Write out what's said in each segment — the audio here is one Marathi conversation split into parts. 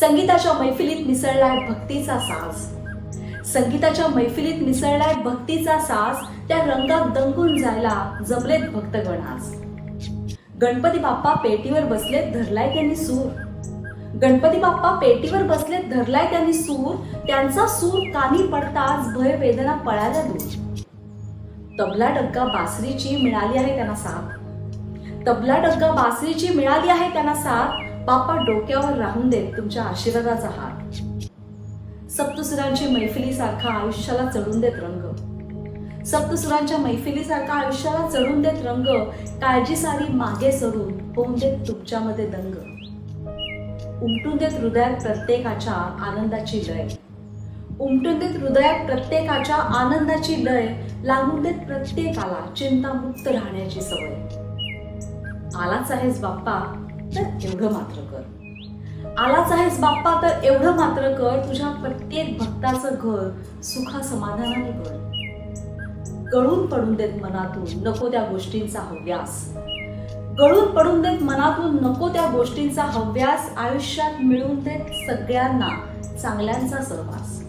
संगीताच्या मैफिलीत मिसळलाय भक्तीचा साज. संगीताच्या मैफिलीत मिसळलाय भक्तीचा साज त्या रंगात दंगून जायला जमलेत भक्तगण आज गणपती बाप्पा पेटीवर बसलेत धरलाय त्यांनी सूर. गणपती बाप्पा पेटीवर बसलेत धरलाय त्यांनी सूर. त्यांचा सूर कानी पडताच भय वेदना पळायला दूर. तबला डग्गा बासरीची मिळाली आहे त्यांना साथ. तबला डग्गा बासरीची मिळाली आहे त्यांना साथ. बाप्पा डोक्यावर राहून देत तुमच्या आशीर्वादाचा हात. सप्तसुरांची मैफिलीसारखा आयुष्याला चढून देत रंग. सप्तसुरांच्या मैफिलीसारखा आयुष्याला चढून देत रंग. काळजी सारी मागे सरून होऊन देत तुमच्यामध्ये दंग. उमटून देत हृदयात प्रत्येकाच्या आनंदाची लय. उमटून देत हृदयात प्रत्येकाच्या आनंदाची लय. लागून देत प्रत्येकाला चिंतामुक्त राहण्याची सवय. आलाच आहेस बाप्पा तर एवढं मात्र कर. आलाच आहेस बाप्पा तर एवढं मात्र कर तुझ्या प्रत्येक भक्ताचं घर सुखा समाधानाने कर गळून पडून देत मनातून नको त्या गोष्टींचा हव्यास. गळून पडून देत मनातून नको त्या गोष्टींचा हव्यास आयुष्यात मिळून देत सगळ्यांना चांगल्यांचा सहवास.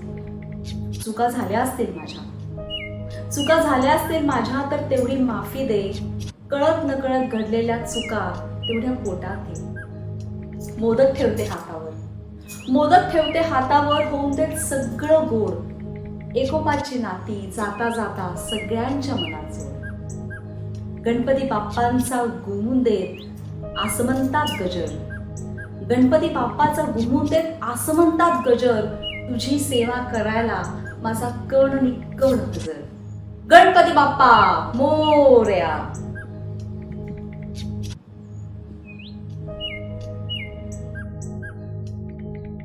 चुका झाल्या असतील माझ्या. चुका झाल्या असतील माझ्या तर तेवढी माफी दे. कळत नकळत घडलेल्या चुका तेवढ्या पोटात घे मोदक ठेवते हातावर. मोदक ठेवते हातावर होऊन देत सगळं गोड. एकोपाची नाती जाता जाता सगळ्यांच्या मनात जोड. गणपती बाप्पांचा गुमून देत आसमंतात गजर. गणपती बाप्पाचा गुमून देत आसमंतात गजर. तुझी सेवा करायला माझा कण आणि कण हजर. गणपती बाप्पा मोर्या.